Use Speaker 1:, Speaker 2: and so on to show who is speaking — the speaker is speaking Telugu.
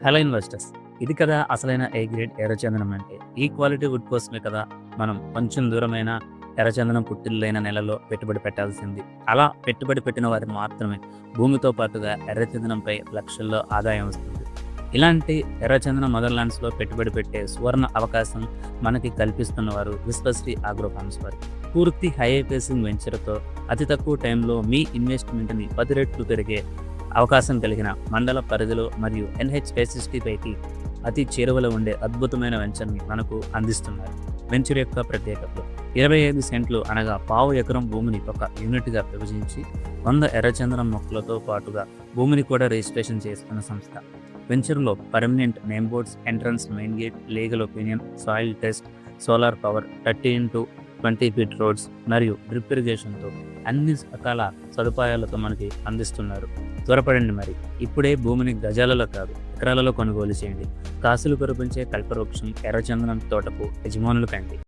Speaker 1: హలో ఇన్వెస్టర్స్ ఇది కదా అసలైన ఏ గ్రేడ్ ఎర్రచందనం అంటే. ఈ క్వాలిటీ వుడ్ కోసమే కదా మనం కొంచెం దూరమైన ఎర్రచందనం పుట్టిల్లైన నెలలో పెట్టుబడి పెట్టాల్సింది. అలా పెట్టుబడి పెట్టిన వారికి మాత్రమే భూమితో పాటుగా ఎర్రచందనంపై లక్షల్లో ఆదాయం వస్తుంది. ఇలాంటి ఎర్రచందనం మదర్లాండ్స్లో పెట్టుబడి పెట్టే సువర్ణ అవకాశం మనకి కల్పిస్తున్న వారు విశ్వశ్రీ ఆగ్రో ఫార్మ్స్ వారు. పూర్తి హై ఫేసింగ్ వెంచర్తో అతి తక్కువ టైంలో మీ ఇన్వెస్ట్మెంట్ని పది రెట్లు పెరిగే అవకాశం కలిగిన మండల పరిధిలో మరియు ఎన్హెచ్ సిక్స్టీ పైకి అతి చేరువలో ఉండే అద్భుతమైన వెంచర్ని మనకు అందిస్తున్నారు. వెంచర్ యొక్క ప్రత్యేకతలు. ఇరవై ఐదు సెంట్లు అనగా పావు ఎకరం భూమిని ఒక యూనిట్గా విభజించి వంద ఎర్రచందనం మొక్కలతో పాటుగా భూమిని కూడా రిజిస్ట్రేషన్ చేసుకున్న సంస్థ. వెంచర్లో permanent name boards entrance main gate legal opinion soil test solar power thirty into twenty feet roads మరియు డ్రిప్ ఇరిగేషన్తో అన్ని రకాల సదుపాయాలతో మనకి అందిస్తున్నారు. త్వరపడండి మరి. ఇప్పుడే భూమిని గజాలలో కాదు ఎకరాలలో కొనుగోలు చేయండి. కాసులు కురిపించే కల్పవృక్షం ఎర్రచందనం తోటకు యజమానులు కండి.